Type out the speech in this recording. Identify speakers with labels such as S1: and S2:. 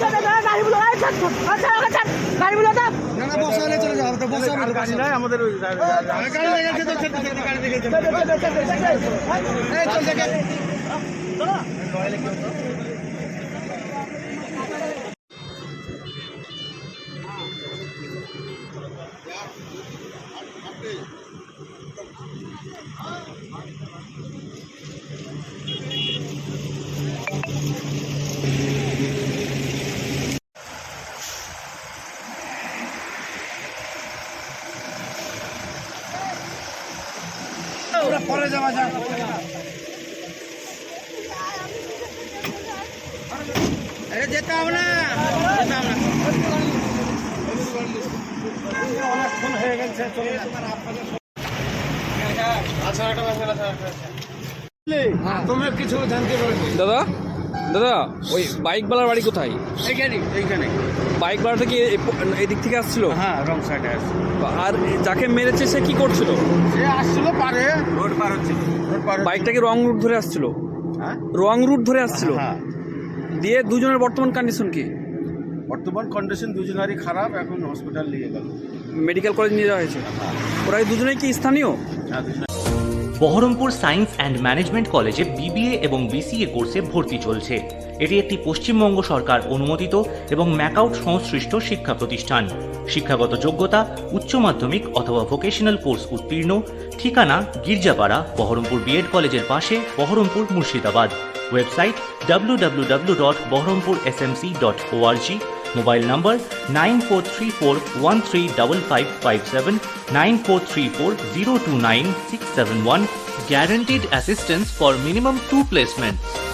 S1: গাড়িগুলো এই ছাড়, ছাড়, ছাড়, ওকে ছাড়। গাড়িগুলো দাও।
S2: না না বসা হলে চলে যাও তো বসা
S3: আর গাড়ি নাই আমাদের ওই গাড়ি
S2: দেখে পরে যাওয়া যাক। আরে যেতে হবে না। যেতে হবে না। অনেকক্ষণ হয়ে গেছে চলে আচ্ছা একটা ব্যাপার আছে তুমি কিছু জানতে পারবে
S4: দাদা? দাদা ওই বাইকওয়ালার বাড়ি কোথায়?
S2: এইখানে এইখানে।
S4: বাইকওয়ালা থেকে এ- এই দিক থেকে আসছিল?
S2: হ্যাঁ রং সাইডে
S4: আর যাকে মেরেছে সে কি করছিল?
S2: সে আসছিল পারে রোড পার হচ্ছে।
S4: বাইকটাকে রং রুট ধরে আসছিল?
S2: হ্যাঁ।
S4: রং রুট ধরে আসছিল?
S2: হ্যাঁ।
S4: দিয়ে দুজনের বর্তমান কন্ডিশন কি?
S2: বর্তমান কন্ডিশন দুজনারই খারাপ এখন হসপিটাল নিয়ে গেল।
S4: মেডিকেল কলেজ নিয়ে যাওয়া হয়েছে? ওরা দুজনেই কি স্থানীয়?
S2: হ্যাঁ
S5: বহরমপুর সায়েন্স অ্যান্ড ম্যানেজমেন্ট কলেজে বিবিএ এবং বিসিএ কোর্সে ভর্তি চলছে। এটি একটি পশ্চিমবঙ্গ সরকার অনুমোদিত এবং ম্যাকআউট সংশ্লিষ্ট শিক্ষা প্রতিষ্ঠান। শিক্ষাগত যোগ্যতা, উচ্চ মাধ্যমিক অথবা ভোকেশনাল কোর্স উত্তীর্ণ, ঠিকানা গির্জাপাড়া, বহরমপুর বিএড কলেজের পাশে, Baharampur Murshidabad. Website www.বহরমপুরএসএমসি.org mobile number nine four three four one three double Mobile number 9434135557 Guaranteed assistance for minimum two placements.